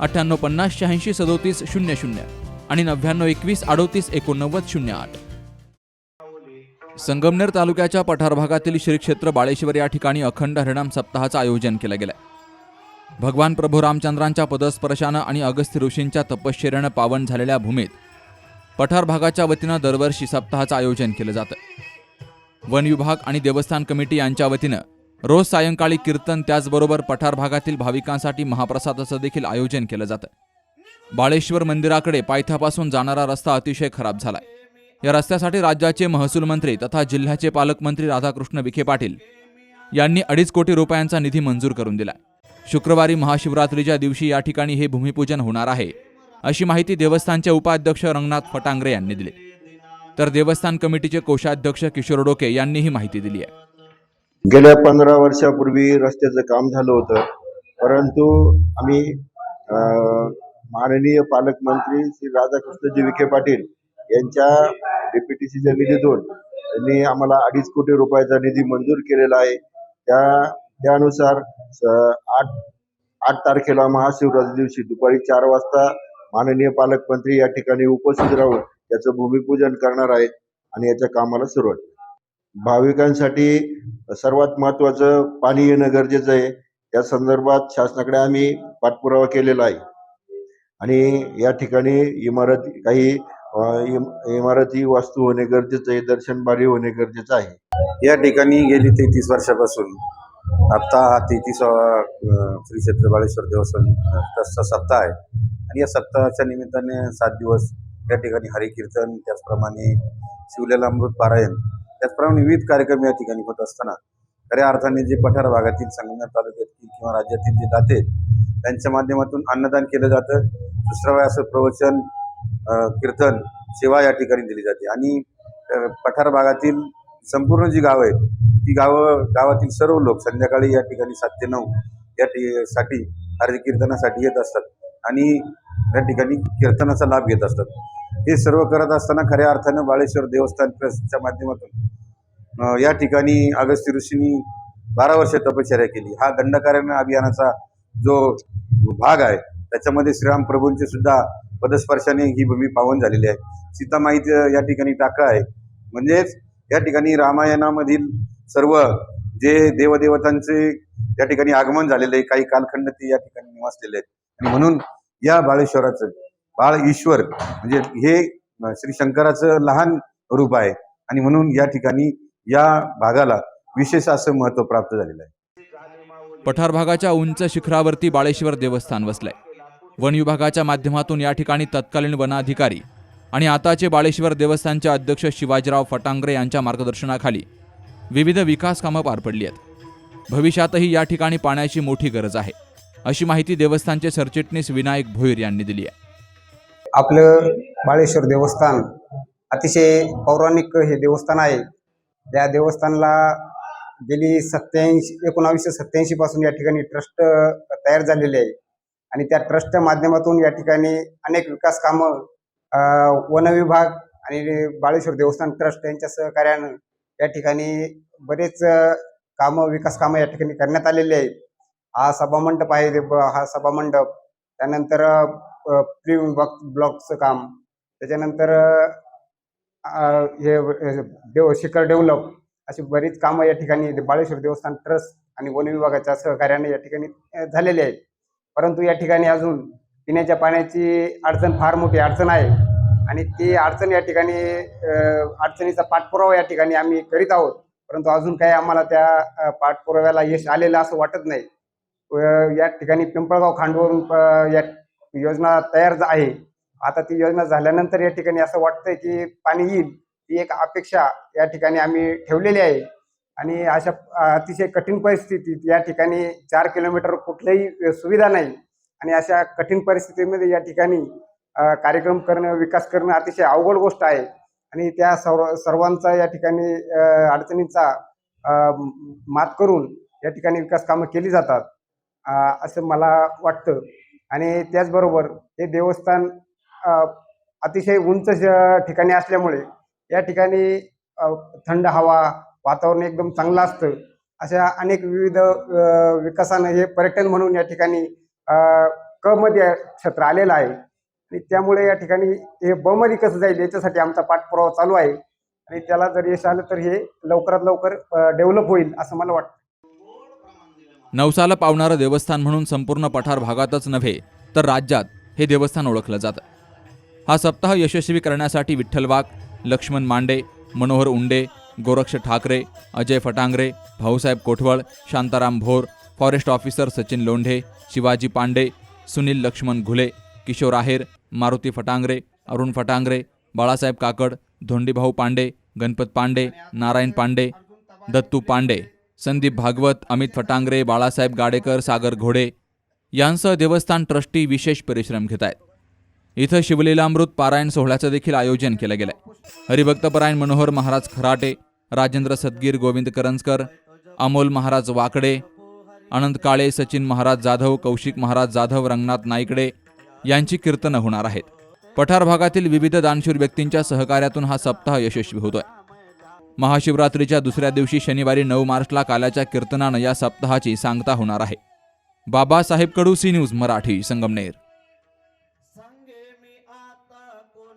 अठ्ठ्याण्णव पन्नास शहाऐंशी सदोतीस शून्य शून्य आणि नव्याण्णव एकवीस अडोतीस एकोणनव्वद शून्य आठ. संगमनेर तालुक्याच्या पठार भागातील श्री क्षेत्र बाळेश्वर या ठिकाणी अखंड हरिणाम सप्ताहाचं आयोजन केलं गेलं भगवान प्रभू रामचंद्रांच्या पदस्पर्शानं आणि अगस्त्य ऋषींच्या तपश्चर्यानं पावन झालेल्या भूमीत पठार भागाच्या वतीनं दरवर्षी सप्ताहाचं आयोजन केलं जातं. वन विभाग आणि देवस्थान कमिटी यांच्या वतीनं रोज सायंकाळी कीर्तन त्याचबरोबर पठार भागातील भाविकांसाठी महाप्रसादाचं देखील आयोजन केलं जातं. बाळेश्वर मंदिराकडे पायथ्यापासून जाणारा रस्ता अतिशय खराब झालाय. या रस्त्यासाठी राज्याचे महसूल मंत्री तथा जिल्ह्याचे पालकमंत्री राधाकृष्ण विखे पाटील यांनी अडीच कोटी रुपयांचा निधी मंजूर करून दिलाय. शुक्रवारी महाशिवरात्रीच्या दिवशी या ठिकाणी हे भूमिपूजन होणार आहे अशी माहिती देवस्थानचे उपाध्यक्ष रंगनाथ फटांगरे यांनी दिली. तर देवस्थान कमिटीचे कोषाध्यक्ष किशोर डोके यांनी ही माहिती दिली आहे. गेल्या पंधरा वर्षापूर्वी रस्त्याचं काम झालं होतं. परंतु आम्ही माननीय पालकमंत्री श्री राधाकृष्णजी विखे पाटील यांच्या डीपीटीसीच्या निधीतून त्यांनी आम्हाला अडीच कोटी रुपयाचा निधी मंजूर केलेला आहे. त्या त्यानुसार आठ आठ तारखेला महाशिवरात्री दिवशी दुपारी चार वाजता माननीय पालकमंत्री या ठिकाणी उपस्थित राहून याचं भूमिपूजन करणार आहेत आणि याच्या कामाला सुरुवात. भाविकांसाठी सर्वात महत्वाचं पाणी येणं गरजेचं आहे. या संदर्भात शासनाकडे आम्ही पाठपुरावा केलेला आहे. आणि या ठिकाणी इमारत काही इम- इमारती वास्तू होणे गरजेचं आहे दर्शनबारी होणे गरजेचं आहे. या ठिकाणी गेली तेहतीस वर्षापासून आत्ता हा तेहतीसावा श्री क्षेत्र बाळेश्वर देवस्थान ट्रस्टचा सप्ताह आहे. आणि या सप्ताहाच्या निमित्ताने सात दिवस या ठिकाणी हरिकीर्तन त्याचप्रमाणे शिवलेला अमृत पारायण त्याचप्रमाणे विविध कार्यक्रम या ठिकाणी होत असताना खऱ्या अर्थाने जे पठार भागातील संगमनेर तालुक्यातील किंवा राज्यातील जे दाते आहेत, त्यांच्या माध्यमातून अन्नदान केलं जातं. दुसऱ्या वेळा असं प्रवचन कीर्तन सेवा या ठिकाणी दिली जाते. आणि पठार भागातील संपूर्ण जी गावं आहेत ती गावं गावातील सर्व लोक संध्याकाळी या ठिकाणी सात ते नऊ या ठि- साठी हरी कीर्तनासाठी येत असतात आणि या ठिकाणी कीर्तनाचा लाभ घेत असतात. हे सर्व करत असताना खऱ्या अर्थानं बाळेश्वर देवस्थान ट्रस्टच्या माध्यमातून या ठिकाणी अगस्त्य ऋषींनी बारा वर्ष तपश्चर्या केली. हा दंडकारण्य अभियानाचा जो भाग आहे त्याच्यामध्ये श्रीराम प्रभूंचे सुद्धा पदस्पर्शाने ही भूमी पावन झालेली आहे. सीतामाईचं या ठिकाणी टाका आहे. म्हणजेच या ठिकाणी रामायणामधील सर्व जे देवदेवतांचे या ठिकाणी आगमन झालेले आहे काही कालखंड ते या ठिकाणी निवासलेले आहेत. आणि म्हणून या बाळेश्वराचं बाळ ईश्वर म्हणजे हे श्री शंकराचं लहान रूप आहे. आणि म्हणून या ठिकाणी या भागाला विशेष असं महत्त्व प्राप्त झालेलं आहे. पठार भागाच्या उंच शिखरावरती बाळेश्वर देवस्थान वसलंय. वन विभागाच्या माध्यमातून या ठिकाणी तत्कालीन वनाधिकारी आणि आताचे बाळेश्वर देवस्थानचे अध्यक्ष शिवाजीराव फटांगरे यांच्या मार्गदर्शनाखाली विविध विकास कामं पार पडली आहेत. भविष्यातही या ठिकाणी पाण्याची मोठी गरज आहे अशी माहिती देवस्थानचे सरचिटणीस विनायक भोईर यांनी दिली आहे. आपलं बाळेश्वर देवस्थान अतिशय पौराणिक हे देवस्थान आहे. या देवस्थानाला गेली सत्याऐंशी एकोणावीसशे सत्याऐंशी पासून या ठिकाणी ट्रस्ट तयार झालेले आहे. आणि त्या ट्रस्टच्या माध्यमातून या ठिकाणी अनेक विकास कामं वन विभाग आणि बाळेश्वर देवस्थान ट्रस्ट यांच्या सहकार्यानं या ठिकाणी बरेच कामं विकास कामं या ठिकाणी करण्यात आलेले आहेत. हा सभामंडप आहे हा सभामंडप त्यानंतर प्री ब्लॉक ब्लॉकचं काम. त्याच्यानंतर हे देव शिखर डेव्हलप अशी बरीच कामं या ठिकाणी बाळेश्वर देवस्थान ट्रस्ट आणि वन विभागाच्या सहकार्याने या ठिकाणी झालेली आहेत. परंतु या ठिकाणी अजून पिण्याच्या पाण्याची अडचण फार मोठी अडचण आहे आणि ती अडचण या ठिकाणी अडचणीचा पाठपुरावा या ठिकाणी आम्ही करीत आहोत. परंतु अजून काही आम्हाला त्या पाठपुराव्याला यश आलेलं असं वाटत नाही. या ठिकाणी पिंपळगाव खांडवरून या योजना तयार झा- आहे. आता ती योजना झाल्यानंतर या ठिकाणी असं वाटतंय की पाणी येईल ही एक अपेक्षा या ठिकाणी आम्ही ठेवलेली आहे. आणि अशा अतिशय कठीण परिस्थितीत या ठिकाणी चार किलोमीटर कुठल्याही सुविधा नाही. आणि अशा कठीण परिस्थितीमध्ये या ठिकाणी कार्यक्रम करणं विकास करणं अतिशय अवघड गोष्ट आहे. आणि त्या सर्व सर्वांचा या ठिकाणी अडचणींचा मात करून या ठिकाणी विकास कामं केली जातात असं मला वाटतं. आणि त्याचबरोबर हे देवस्थान अतिशय उंच ठिकाणी असल्यामुळे या ठिकाणी थंड हवा वातावरण एकदम चांगलं असतं. अशा अनेक विविध विकासानं हे पर्यटन म्हणून या ठिकाणी कमध्ये क्षेत्र आलेलं आहे. आणि त्यामुळे या ठिकाणी हे बमरी कसं जाईल याच्यासाठी आमचा पाठपुरावा चालू आहे. आणि त्याला जर यश आलं तर हे लवकरात लवकर डेव्हलप होईल असं मला वाटतं. नवसाला पावणारं देवस्थान म्हणून संपूर्ण पठार भागातच नव्हे तर राज्यात हे देवस्थान ओळखलं जातं. हा सप्ताह यशस्वी करण्यासाठी विठ्ठल वाघ लक्ष्मण मांडे मनोहर उंडे गोरक्ष ठाकरे अजय फटांगरे भाऊसाहेब कोठवळ शांताराम भोर फॉरेस्ट ऑफिसर सचिन लोंढे शिवाजी पांडे सुनील लक्ष्मण घुले किशोर आहेर मारुती फटांगरे अरुण फटांगरे बाळासाहेब काकड धोंडीभाऊ पांडे गणपत पांडे नारायण पांडे दत्तू पांडे संदीप भागवत अमित फटांगरे बाळासाहेब गाडेकर सागर घोडे यांसह देवस्थान ट्रस्टी विशेष परिश्रम घेत आहेत. इथं शिवलीलामृत पारायण सोहळ्याचं देखील आयोजन केलं गेलंय. हरिभक्तपरायण मनोहर महाराज खराटे राजेंद्र सदगीर गोविंद करंजकर अमोल महाराज वाकडे अनंत काळे सचिन महाराज जाधव कौशिक महाराज जाधव रंगनाथ नाईकडे यांची कीर्तनं होणार आहेत. पठार भागातील विविध दानशूर व्यक्तींच्या सहकार्यातून हा सप्ताह यशस्वी होतोय. महाशिवरात्रीच्या दुसऱ्या दिवशी शनिवारी नऊ मार्चला काल्याच्या कीर्तनानं या सप्ताहाची सांगता होणार आहे. Babasaheb Kadu C news Marathi Sangamner.